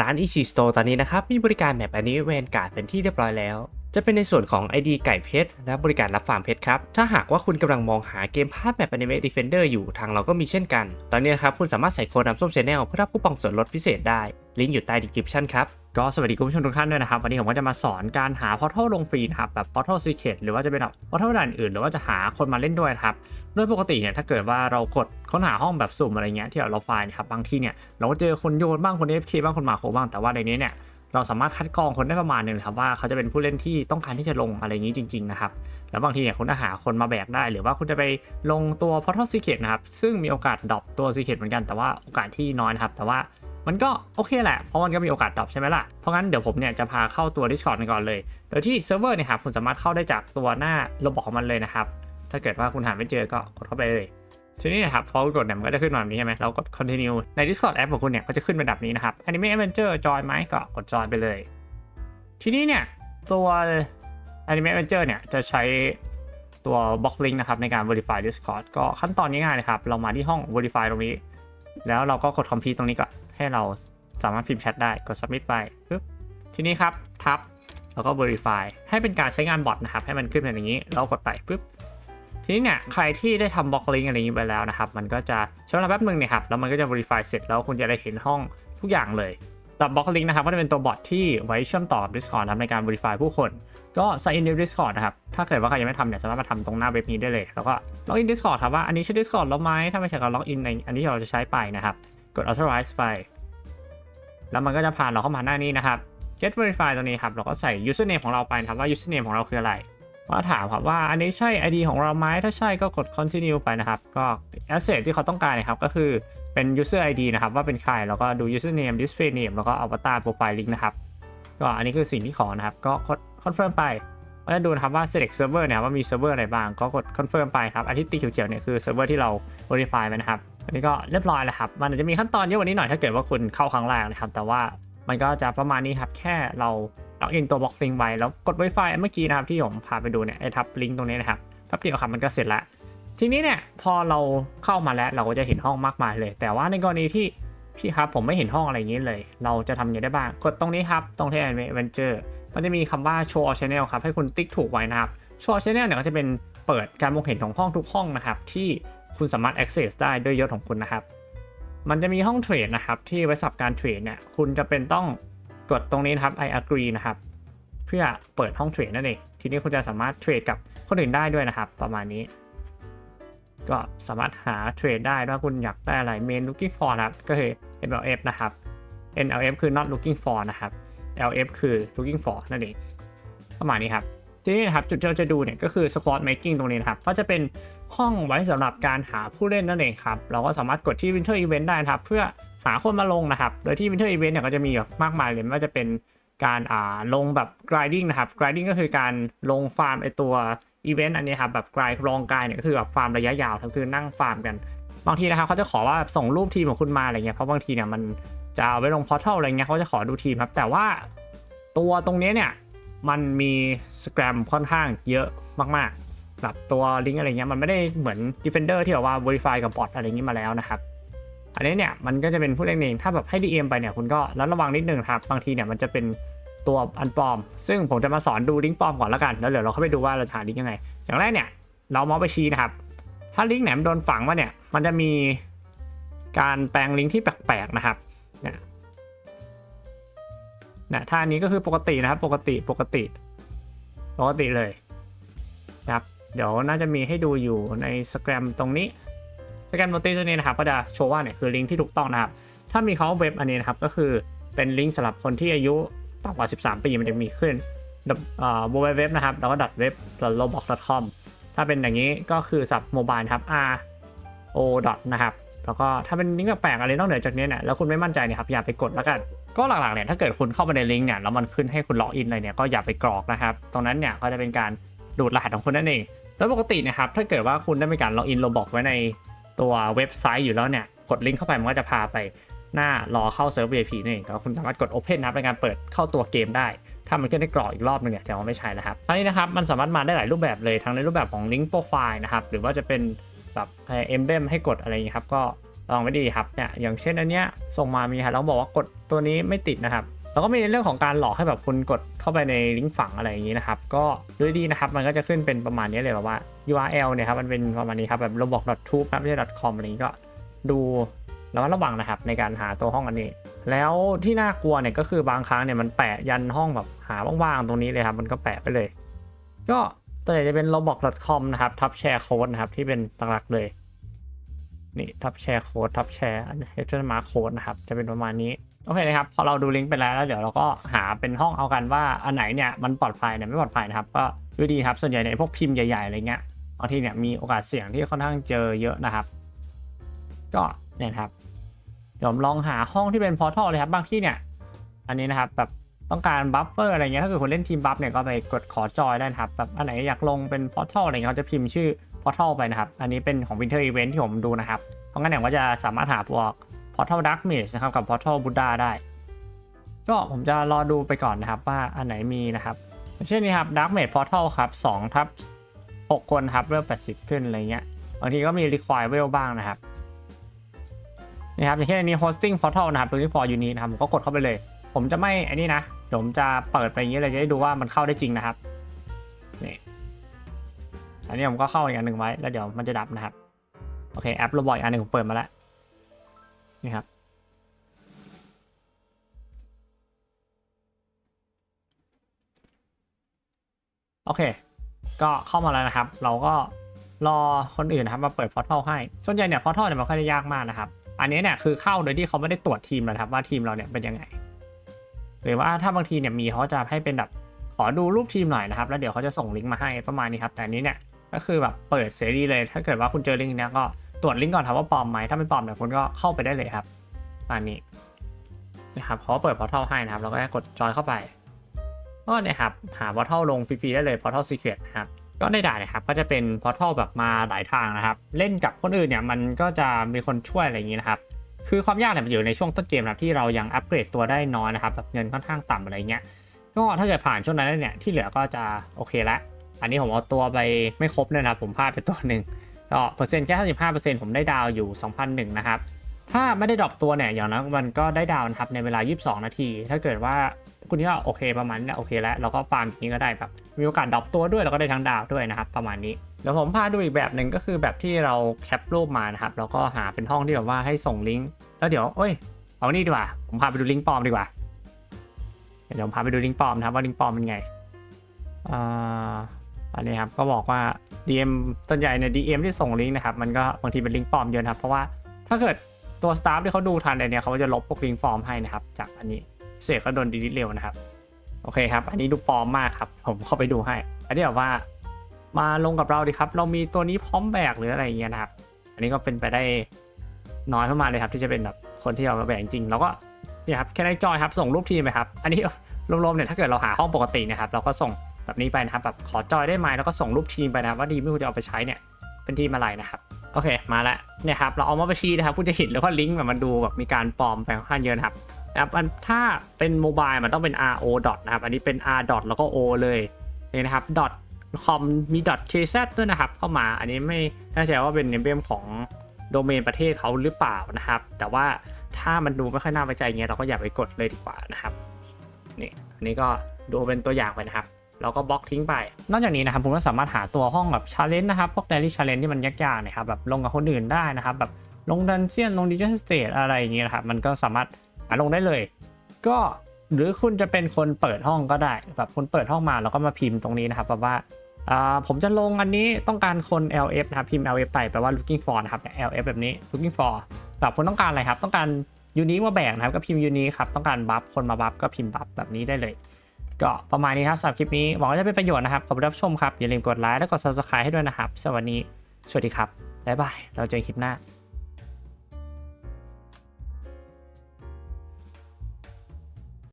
ร้านอิชิสโตตอนนี้นะครับ มีบริการแมปอันนี้เวนการ์ดเป็นที่เรียบร้อยแล้ว จะเป็นในส่วนของ ID ไก่เพชรและบริการรับฟาร์มเพชรครับ ถ้าหากว่าคุณกำลังมองหาเกมพาร์ทแมป Anime Defender อยู่ทางเราก็มีเช่นกัน ตอนนี้นะครับคุณสามารถใส่โค้ดน้ำส้มเชาแนลเพื่อรับคูปองส่วนลดพิเศษได้ ลิงก์อยู่ใต้ description ครับก็สวัสดีคุณผู้ชมทุกท่านด้วยนะครับ วันนี้ผมก็จะมาสอนการหาพอร์ทัลลงฟรีนะครับแบบพอร์ทัลซีเคทหรือว่าจะเป็นแบบพอร์ทัลด่านอื่น หรือว่าจะหาคนมาเล่นด้วยครับโดยปกติเนี่ยถ้าเกิดว่าเรากดค้นหาห้องแบบสุ่มอะไรเงี้ยที่เราไฟล์นะครับบางทีเนี่ยเราก็เจอคนโยนบ้างคน FK บ้างคนมาโคบ้างแต่ว่าในนี้เนี่ย เราสามารถคัดกรองคนได้ประมาณหนึ่งครับว่าเขาจะเป็นผู้เล่นที่ต้องการที่จะลงอะไรอย่างนี้จริง ๆ นะครับ แล้วบางทีเนี่ยคุณจะหาคนมาแบกได้ หรือว่าคุณจะไปลงตัว Portal Secret นะครับ ซึ่งมีโอกาสดรอปตัว Secret เหมือนกันแต่ว่าโอกาสที่น้อยนะครับ แต่ว่ามันก็โอเคแหละ เพราะมันก็มีโอกาสดรอปใช่ไหมล่ะ เพราะงั้นเดี๋ยวผมเนี่ยจะพาเข้าตัว Discord กันก่อนเลย โดยที่เซิร์ฟเวอร์เนี่ยครับคุณสามารถเข้าได้จากตัวหน้าระบบของมันเลยนะครับ ถ้าเกิดว่าคุณหาไม่เจอก็กดเข้าไปเลย ทีนี้นะครับพอกดเนี่ยมันก็จะขึ้นมาแบบนี้ใช่ไหมเรากด continue ใน Discord แอปของคุณเนี่ยก็จะขึ้นเป็นแบบนี้นะครับ Anime Adventure จอยไหมก็กดจอยไปเลย ทีนี้เนี่ยตัว Anime Adventure เนี่ยจะใช้ตัว box link นะครับในการ verify Discord ก็ขั้นตอนง่ายๆเลยครับ เรามาที่ห้อง verify ตรงนี้ แล้วเราก็กด complete ตรงนี้ก่อนให้เราสามารถพิมพ์แชทได้กด submit ไปปึ๊บทีนี้ครับทับแล้วก็ verify ให้เป็นการใช้งานบอทนะครับ ให้มันขึ้นเป็นอย่างนี้ เรากดไปปึ๊บ ทีนี้เนี่ยใครที่ได้ทำบล็อกลิงก์อะไรอย่างนี้ไปแล้วนะครับ มันก็จะใช้เวลาแป๊บหนึ่งเนี่ยครับ แล้วมันก็จะ verify เสร็จแล้วคุณจะได้เห็นห้องทุกอย่างเลยแต่บล็อกลิงก์นะครับก็จะเป็นตัวบอทที่ไว้เชื่อมต่อกับ Discord นะครับในการ verify ผู้คน ก็ sign in ใน Discord นะครับ ถ้าเกิดว่าใครยังไม่ทำเนี่ยสามารถมาทำตรงหน้าเว็บนี้ได้เลย แล้วก็ log in Discord ครับว่าอันนี้ใช่ Discord แล้วไหมถ้าไม่ใช่ก็ log in ในอันที่เราจะใช้ไปนะครับ กด authorize ไป แล้วมันก็จะผ่านเราเข้ามาหน้านี้นะครับ get verify ตรงนี้ครับ เราก็ใส่ username ของเราไปนะครับว่า username ของเราคืออะไร ว่าถามครับว่าอันนี้ใช่ ID ของเราไหมถ้าใช่ก็กด continue ไปนะครับ ก็ asset ที่เขาต้องการนะครับ ก็คือเป็น user ID นะครับ ว่าเป็นใคร แล้วก็ดู username display name แล้วก็ avatar profile link นะครับ ก็อันนี้คือสิ่งที่ขอนะครับ ก็กด confirm ไปก็จะดูนะครับว่า select server เนี่ยว่ามี server อะไรบ้าง ก็กด confirm ไปครับอันที่ตีเขียวๆเนี่ยคือ server ที่เรา verify ไปนะครับ อันนี้ก็เรียบร้อยแล้วครับ มันอาจจะมีขั้นตอนเยอะกว่านี้หน่อยถ้าเกิดว่าคุณเข้าครั้งแรกนะครับ แต่ว่ามันก็จะประมาณนี้ครับ แค่เรา ล็อกอินตัว box link ไว้แล้วกด Wi-Fi เมื่อกี้นะครับที่ผมพาไปดูเนี่ยไอ้ทับลิงก์ตรงนี้นะครับแป๊บเดียวครับมันก็เสร็จแล้วทีนี้เนี่ยพอเราเข้ามาแล้วเราก็จะเห็นห้องมากมายเลย แต่ว่าในกรณีที่พี่ครับผมไม่เห็นห้องอะไรอย่างนี้เลย เราจะทำยังไงได้บ้าง กดตรงนี้ครับตรงที่ Adventure มันจะมีคำว่า Show All Channel ครับให้คุณติ๊กถูกไว้นะครับ Show All Channel เนี่ยก็จะเป็นเปิดการมองเห็นของห้องทุกห้องนะครับที่คุณสามารถ access ได้ด้วยยศของคุณนะครับ มันจะมีห้องเทรดนะครับที่ไว้สับการเทรดเนี่ยคุณจะเป็นต้อง กดตรงนี้นะครับ I agree นะครับ เพื่อเปิดห้องเทรดนั่นเอง ทีนี้คุณจะสามารถเทรดกับคนอื่นได้ด้วยนะครับ ประมาณนี้ ก็สามารถหาเทรดได้ว่าคุณอยากได้อะไร main looking for นะครับ ก็คือ MLF นะครับ NLF คือ not looking for นะครับ LF คือ looking for นั่นเอง ประมาณนี้ครับทีนี้นะครับจุดที่เราจะดูเนี่ยก็คือ squad making ตรงนี้นะครับ ก็จะเป็นห้องไว้สำหรับการหาผู้เล่นนั่นเองครับ เราก็สามารถกดที่ winter event ได้นะครับ เพื่อ หาคนมาลงนะครับ โดยที่ winter event เนี่ยก็จะมีแบบมากมายเลยไม่ว่าจะเป็นการอ่าลงแบบ grinding นะครับ grinding ก็คือการลงฟาร์มไอตัว event อันนี้ครับแบบ grind รองกายเนี่ยก็คือแบบฟาร์มระยะยาวครับคือนั่งฟาร์มกัน บางทีนะครับเขาจะขอว่าส่งรูปทีมของคุณมาอะไรเงี้ยเพราะบางทีเนี่ยมันจะเอาไว้ลง portal อะไรเงี้ยเขาจะขอดูทีมครับแต่ว่าตัวตรงนี้เนี่ยมันมีสแกรมค่อนข้างเยอะมากๆแบบตัวลิงก์อะไรเงี้ยมันไม่ได้เหมือน defender ที่แบบว่า verify กับบอทอะไรเงี้ยมาแล้วนะครับ อันนี้เนี่ยมันก็จะเป็นผู้เล่นเอง ถ้าแบบให้ DM ไปเนี่ยคุณก็ระระวังนิดนึงครับ บางทีเนี่ยมันจะเป็นตัวอันปลอม ซึ่งผมจะมาสอนดูลิงก์ปลอมก่อนแล้วกัน แล้วเดี๋ยวเราเข้าไปดูว่าเราจะหาลิงก์ยังไง อย่างแรกเนี่ยเราเมาส์ไปชี้นะครับ ถ้าลิงก์ไหนมันโดนฝังมาเนี่ย มันจะมีการแปลงลิงก์ที่แปลกๆนะครับ เนี่ยนะถ้าอันนี้ก็คือปกตินะครับ ปกติปกติ ปกติเลยนะครับ เดี๋ยวน่าจะมีให้ดูอยู่ในสแกรมตรงนี้ สแกนโนติสตัวนี้นะครับก็จะโชว์ว่าเนี่ยคือลิงก์ที่ถูกต้องนะครับ ถ้ามีเขาเว็บอันนี้นะครับก็คือเป็นลิงก์สำหรับคนที่อายุต่ำกว่า 13 ปีมันจะมีขึ้นอ่าเว็บนะครับแล้วก็ .web .roblox.com ถ้าเป็นอย่างนี้ก็คือสับโมบายครับ r o dot นะครับแล้วก็ถ้าเป็นลิงก์แปลกๆอะไรนอกเหนือจากนี้เนี่ยแล้วคุณไม่มั่นใจเนี่ยครับอย่าไปกดแล้วกันก็หลักๆเนี่ยถ้าเกิดคุณเข้าไปในลิงก์เนี่ยแล้วมันขึ้นให้คุณล็อกอินเลยเนี่ยก็อย่าไปกรอกนะครับตรงนั้นเนี่ยก็จะเป็นการดูดรหัสของคุณนั่นเองแล้วปกตินะครับถ้าเกิดว่าคุณได้มีการล็อกอินโรบอกไว้ใน ตัวเว็บไซต์อยู่แล้วเนี่ย กดลิงก์เข้าไปมันก็จะพาไปหน้ารอเข้าเซิร์ฟ VIP นั่นเองแต่ว่าคุณสามารถกด Open นะครับในการเปิดเข้าตัวเกมได้ ถ้ามันขึ้นได้กรอกอีกรอบหนึงเนี่ยแต่ว่าไม่ใช่แล้วครับทั้งนี้นะครับมันสามารถมาได้หลายรูปแบบเลยทั้งในรูปแบบของลิงก์โปรไฟล์นะครับหรือว่าจะเป็นแบบเอ็มเบมให้กดอะไรอย่างนี้ครับก็ลองไม่ดีครับเนี่ยอย่างเช่นอันเนี้ยส่งมามีครับเราบอกว่ากดตัวนี้ไม่ติดนะครับ แล้วก็มีในเรื่องของการหลอกให้แบบคุณกดเข้าไปในลิงก์ฝังอะไรอย่างนี้นะครับ ก็ดูดีนะครับ มันก็จะขึ้นเป็นประมาณนี้เลยแบบว่า URL เนี่ยครับ มันเป็นประมาณนี้ครับ แบบ roblox.tube นะไม่ใช่ .com อะไรนี้ก็ดูแล้วระวังนะครับ ในการหาตัวห้องอันนี้ แล้วที่น่ากลัวเนี่ยก็คือบางครั้งเนี่ยมันแปะยันห้องแบบหาว่างๆตรงนี้เลยครับ มันก็แปะไปเลย ก็ตัวใหญ่จะเป็น roblox.com นะครับทับแชร์โค้ดนะครับที่เป็นหลักๆเลยนี่ทับแชร์โค้ดทับแชร์อันนี้จะมาโค้ดนะครับจะเป็นประมาณนี้ โอเคนะครับ พอเราดูลิงก์ไปแล้วแล้วเดี๋ยวเราก็หาเป็นห้องเอากันว่าอันไหนเนี่ยมันปลอดภัยเนี่ยไม่ปลอดภัยนะครับ ก็ดูดีครับส่วนใหญ่ในพวกพิมพ์ใหญ่ๆอะไรเงี้ยบางทีเนี่ยมีโอกาสเสี่ยงที่ค่อนข้างเจอเยอะนะครับ ก็เนี่ยครับเดี๋ยวผมลองหาห้องที่เป็นพอร์ทัลเลยครับบางที่เนี่ย อันนี้นะครับแบบต้องการบัฟเฟอร์อะไรเงี้ยถ้าเกิดคนเล่นทีมบัฟเนี่ยก็ไปกดขอจอยได้นะครับแบบอันไหนอยากลงเป็นพอร์ทัลอะไรเงี้ยเขาจะพิมพ์ชื่อพอร์ทัลไปนะครับ อันนี้เป็นของ Winter Event ที่ผมดูนะครับเพราะงั้นเนี่ยก็จะสามารถหาพวก Portal Dark Mage นะครับ กับ Portal Buddha ได้ ก็ผมจะรอดูไปก่อนนะครับว่าอันไหนมีนะครับ เช่นนี้ครับ Dark Mage Portal ครับ2ทับ6คนครับเวล80 ขึ้นอะไรเงี้ยบางทีก็มี require เวลบ้างนะครับนี่ครับอย่างเช่นอันนี้ hosting portal นะครับตัวนี้ for uni นะครับผมก็กดเข้าไปเลย ผมจะไม่อันนี้นะผมจะเปิดไปอย่างนี้เลยจะได้ดูว่ามันเข้าได้จริงนะครับนี่อันนี้ผมก็เข้าอีกอันหนึ่งไว้แล้วเดี๋ยวมันจะดับนะครับโอเคแอปโรบอทอันหนึ่งผมเปิดมาแล้ว นี่ครับ โอเค ก็เข้ามาแล้วนะครับ เราก็รอคนอื่นนะครับมาเปิดพอร์ทัลให้ ส่วนใหญ่เนี่ยพอร์ทัลเนี่ยมันค่อยได้ยากมากนะครับ อันนี้เนี่ยคือเข้าโดยที่เขาไม่ได้ตรวจทีมเลยนะครับว่าทีมเราเนี่ยเป็นยังไง หรือว่าถ้าบางทีเนี่ยมีเขาจะให้เป็นแบบขอดูรูปทีมหน่อยนะครับ แล้วเดี๋ยวเขาจะส่งลิงก์มาให้ประมาณนี้ครับ แต่อันนี้เนี่ยก็คือแบบเปิดเสรีเลย ถ้าเกิดว่าคุณเจอลิงก์เนี้ยก็ ตรวจลิงก์ก่อนครับว่าปลอมไหมถ้าไม่ปลอมเนี่ยคุณก็เข้าไปได้เลยครับประมานี้นะครับเขาเปิดพอร์ทัลให้นะครับ เราก็แค่กดจอยเข้าไปก็เนี่ยครับหาพอร์ทัลลงฟรีๆได้เลยพอร์ทัลซีเครตนะครับก็ในด่านนะครับก็จะเป็นพอร์ทัลแบบมาหลายทางนะครับ เล่นกับคนอื่นเนี่ยมันก็จะมีคนช่วยอะไรอย่างนี้นะครับคือความยากเนี่ยมันอยู่ในช่วงต้นเกมนะครับที่เรายังอัปเกรดตัวได้น้อยนะครับแบบเงินค่อนข้างต่ำอะไรเงี้ยก็ถ้าเกิดผ่านช่วงนั้นแล้เนี่ยที่เหลือก็จะโอเคละ อันนี้ผมเอาตัวไปไม่ครบเลยนะผมพลาดไปตัวหนึ่ง ก็เปอร์เซ็นต์แค่ 55%ผมได้ดาวอยู่ 2,001นะครับ ถ้าไม่ได้ดรอปตัวเนี่ยอย่างนั้นมันก็ได้ดาวนะครับในเวลา 22 นาที ถ้าเกิดว่าคุณที่ว่าโอเคประมาณนี้โอเคแล้วเราก็ฟาร์มอย่างนี้ก็ได้แบบมีโอกาสดรอปตัวด้วยแล้วก็ได้ทั้งดาวด้วยนะครับ ประมาณนี้เดี๋ยวผมพาดูอีกแบบหนึ่งก็คือแบบที่เราแคปรูปมานะครับแล้วก็หาเป็นห้องที่แบบว่าให้ส่งลิงก์แล้วเดี๋ยวเอ้ยเอานี่ดีกว่าผมพาไปดูลิงก์ปลอมดีกว่าเดี๋ยวผมพาไปดูลิงก์ปลอมนะครับว่าลิงก์ปลอมเป็นไงอ่า อันนี้ครับก็บอกว่า DM ส่วนใหญ่เนี่ย DM ที่ส่งลิงก์นะครับมันก็บางทีเป็นลิงก์ปลอมเยอะนะครับ เพราะว่าถ้าเกิดตัวสตาฟที่เขาดูทันเลยเนี่ยเขาจะลบพวกลิงก์ปลอมให้นะครับจากอันนี้เสกก็โดนดีลิทเร็วนะครับโอเคครับ อันนี้ดูปลอมมากครับ ผมเข้าไปดูให้ อันนี้แบบว่า มาลงกับเราดีครับ เรามีตัวนี้พร้อมแบกหรืออะไรอย่างเงี้ยนะครับ อันนี้ก็เป็นไปได้น้อยมากๆเลยครับ ที่จะเป็นแบบคนที่เอามาแบกจริง แล้วก็เนี่ยครับแค่ได้จอยครับ ส่งรูปทีมไปครับ อันนี้รวมๆเนี่ยถ้าเกิดเราหาห้องปกตินะครับ เราก็ส่ง แบบนี้ไปนะครับแบบขอจอยได้ไหมแล้วก็ส่งรูปทีมไปนะว่าดีไม่ควรจะเอาไปใช้เนี่ยเป็นทีมอะไรนะครับโอเคมาแล้วเนี่ยครับเราเอามาบัญชีนะครับคุณจะเห็นเลยว่าลิงก์แบบมันดูแบบมีการปลอมไปค่อนข้างเยอะนะครับนะครับอันถ้าเป็นโมบายมันต้องเป็น ro dot นะครับอันนี้เป็น r dot แล้วก็ o เลยนี่นะครับ dot com มี dot kz ด้วยนะครับ เข้ามาอันนี้ไม่แน่ใจว่าเป็นเนมเบมของโดเมนประเทศเขาหรือเปล่านะครับ แต่ว่าถ้ามันดูไม่ค่อยน่าไว้ใจเงี้ยเราก็อย่าไปกดเลยดีกว่านะครับนี่อันนี้ก็ดูเป็นตัวอย่างไปนะครับ เราก็บล็อกทิ้งไป นอกจากนี้นะครับผมก็สามารถหาตัวห้องแบบชาเลนจ์นะครับพวก daily challenge ที่มันยากๆนะครับแบบลงกับคนอื่นได้นะครับแบบลงดันเจียนลงดิจิทัลสเตทอะไรอย่างเงี้ยนะครับมันก็สามารถหาลงได้เลย ก็หรือคุณจะเป็นคนเปิดห้องก็ได้แบบคุณเปิดห้องมาแล้วก็มาพิมพ์ตรงนี้นะครับแบบว่าอ่าผมจะลงอันนี้ต้องการคน LF นะครับพิมพ์ LF ไปแปลว่า looking for นะครับ LF แบบนี้ looking for แบบคุณต้องการอะไรครับ ต้องการยูนิคมาแบ่งนะครับก็พิมพ์ยูนิคครับต้องการบัฟคนมาบัฟก็พิมพ์บัฟแบบนี้ได้เลย ก็ประมาณนี้ครับสำหรับคลิปนี้ หวังว่าจะเป็นประโยชน์นะครับขอบคุณรับชมครับ อย่าลืมกดไลค์และกด subscribe ให้ด้วยนะครับสวัสดีสวัสดีครับบ๊ายบายเราเจอกันคลิปหน้า